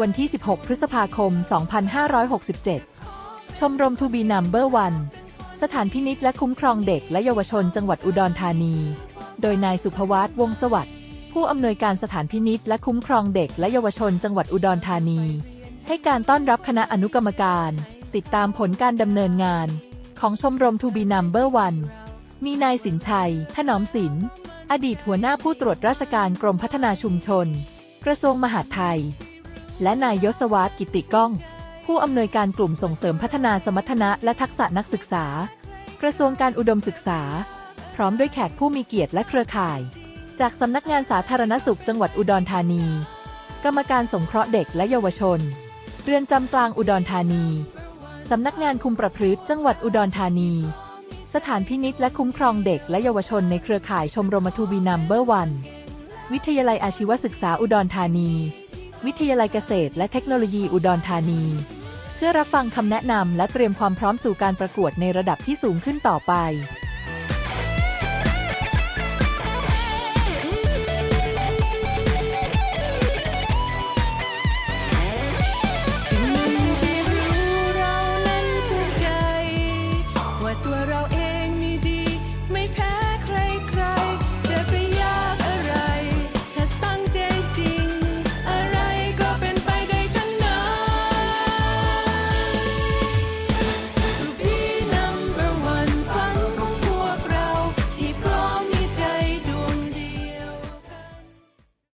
วันที่ 16 พฤษภาคม 2567 ชมรมทูบีนัมเบอร์วันสถานพินิจและคุ้มครองเด็กและเยาวชนจังหวัดอุดรธานี โดยนายสุภวัตวงศสวัสดิ์ผู้อำนวยการสถานพินิจและคุ้มครองเด็กและเยาวชนจังหวัดอุดรธานี ให้การต้อนรับคณะอนุกรรมการ ติดตามผลการดำเนินงาน ของชมรมทูบีนัมเบอร์วันมีนายสินชัย ถนอมศิลป์ อดีตหัวหน้าผู้ตรวจราชการกรมพัฒนาชุมชน กระทรวงมหาดไทย และนายยศวัตกิติก้อง ผู้อำนวยการกลุ่มส่งเสริมพัฒนาสมรรถนะและทักษะนักศึกษา กระทรวงการอุดมศึกษา พร้อมด้วยแขกผู้มีเกียรติและเครือข่าย จากสำนักงานสาธารณสุขจังหวัดอุดรธานี กรรมการสงเคราะห์เด็กและเยาวชน เรือนจำกลางอุดรธานีสำนักงานคุมประพฤติจังหวัดอุดรธานี สถานพินิจและคุ้มครองเด็กและเยาวชนในเครือข่ายชมรมทูบีนัมเบอร์วัน วิทยาลัยอาชีวศึกษาอุดรธานี วิทยาลัยเกษตรและเทคโนโลยีอุดรธานี เพื่อรับฟังคำแนะนำและเตรียมความพร้อมสู่การประกวดในระดับที่สูงขึ้นต่อไป